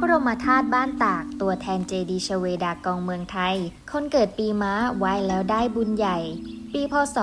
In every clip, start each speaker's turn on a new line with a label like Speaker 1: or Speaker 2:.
Speaker 1: บรมธาตุบ้านตาก ตัวแทนเจดีชเวดากองเมืองไทย คนเกิดปีม้าไหว้แล้วได้บุญใหญ่ ปีพศ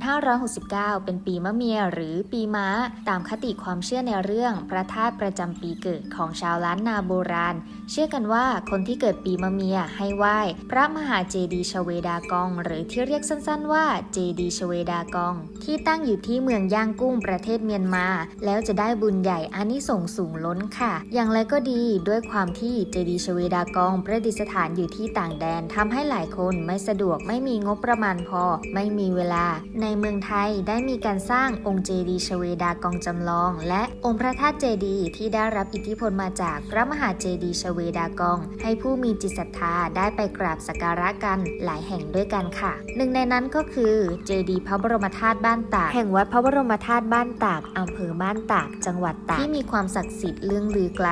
Speaker 1: 2569 เป็นปีมะเมียหรือปีม้า ตามคติความเชื่อในเรื่องพระธาตุประจำปีเกิดของชาวล้านนาโบราณ เชื่อกันว่าคนที่เกิดปีมะเมียให้ไหว้ พระมหาเจดีย์ชเวดากอง หรือที่เรียกสั้นๆว่าเจดีย์ชเวดากอง ที่ตั้งอยู่ที่เมืองย่างกุ้งประเทศเมียนมา แล้วจะได้บุญใหญ่อานิสงส์สูงล้นค่ะ อย่างไรก็ดีด้วยความที่เจดีย์ชเวดากอง ประดิษฐานอยู่ที่ต่างแดนทำให้หลายคนไม่สะดวกไม่มีงบประมาณพอไม่มีเวลา ในเมืองไทยได้มีการสร้างองค์เจดีย์ชเวดากองจำลอง และองค์พระธาตุเจดีย์ที่ได้รับอิทธิพลมาจากพระมหาเจดีย์ชเวดากอง ให้ผู้มีจิตศรัทธาได้ไปกราบสักการะกันหลายแห่งด้วยกันค่ะ หนึ่งในนั้นก็คือเจดีย์พระบรมธาตุบ้านตากแห่งวัดพระบรมธาตุบ้านตากอำเภอบ้านตาก จังหวัดตากที่มีความศักดิ์สิทธิ์เลื่องลือไกล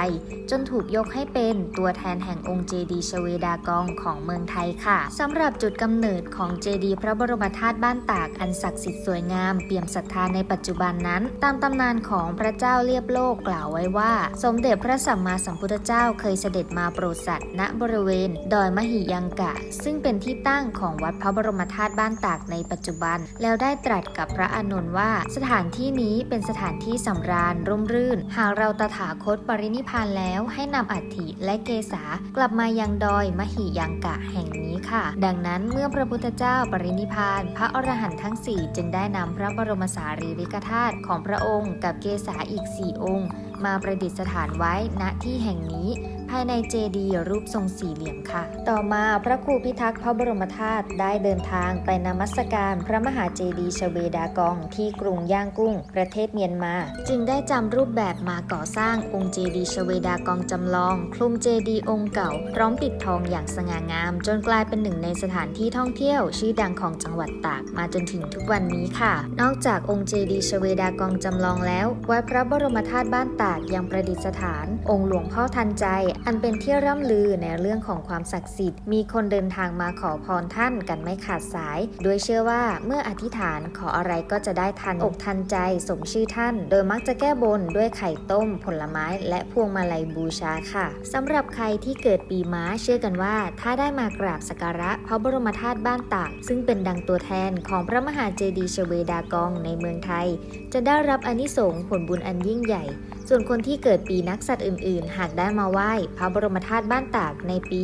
Speaker 1: จนถูกยกให้เป็นตัวแทนแห่งองค์เจดีย์ชเวดากองของเมืองไทยค่ะสำหรับจุดกำเนิดของเจดีย์พระบรมธาตุบ้านตากอันศักดิ์สิทธิ์สวยงาม เปี่ยมศรัทธาในปัจจุบันนั้น ตามตำนานของพระเจ้าเลียบโลกกล่าวไว้ว่า สมเด็จพระสัมมาสัมพุทธเจ้าเคยเสด็จมาโปรดสัตว์ณบริเวณ ดอยมหิยังกะ ซึ่งเป็นที่ตั้งของวัดพระบรมธาตุบ้านตากในปัจจุบัน แล้วได้ตรัสกับพระอานนท์ว่า สถานที่นี้เป็นสถานที่สำราญร่มรื่น หากเราตถาคตปรินิพานแล้วให้นำอัฐิและเกษากลับมายังดอยมหิยังกะแห่งนี้ค่ะ ดังนั้นเมื่อพระพุทธเจ้าปรินิพานพระอรหันต์ทั้งสี่จึงได้นำพระบรมสารีริกธาตุของพระองค์กับเกษาอีกสี่องค์ มาประดิษฐานไว้ณที่แห่งนี้ ภายในเจดีย์รูปทรงสี่เหลี่ยมค่ะ ต่อมาพระครูพิทักษ์พระบรมธาตุได้เดินทางไปนมัสการพระมหาเจดีย์ชเวดากองที่กรุงย่างกุ้ง ประเทศเมียนมา จึงได้จำรูปแบบมาก่อสร้างองค์เจดีย์ชเวดากองจำลอง คลุมเจดีย์องค์เก่า พร้อมปิดทองอย่างสง่างาม จนกลายเป็นหนึ่งในสถานที่ท่องเที่ยว ชื่อดังของจังหวัดตากมาจนถึงทุกวันนี้ค่ะ นอกจากองค์เจดีย์ชเวดากองจำลองแล้ววัดพระบรมธาตุบ้านตากยังประดิษฐาน องค์หลวงพ่อทันใจอันเป็นที่ร่ำลือในเรื่องของความศักดิ์สิทธิ์ มีคนเดินทางมาขอพรท่านกันไม่ขาดสาย โดยเชื่อว่าเมื่ออธิษฐานขออะไรก็จะได้ทันอกทันใจสมชื่อท่าน โดยมักจะแก้บนด้วยไข่ต้ม ผลไม้ และพวงมาลัยบูชาค่ะสำหรับใครที่เกิดปีม้าเชื่อกันว่า ถ้าได้มากราบสักการะพระบรมธาตุบ้านตากซึ่งเป็นดังตัวแทนของพระมหาเจดีย์ชเวดากองในเมืองไทย จะได้รับอนิสงส์ผลบุญอันยิ่งใหญ่ ส่วนคนที่เกิดปีนักสัตว์อื่น ๆ หากได้มาไหว้พระบรมธาตุบ้านตากในปี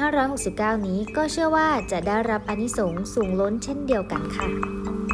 Speaker 1: 2569 นี้ก็เชื่อว่าจะได้รับอนิสงส์สูงล้นเช่นเดียวกันค่ะ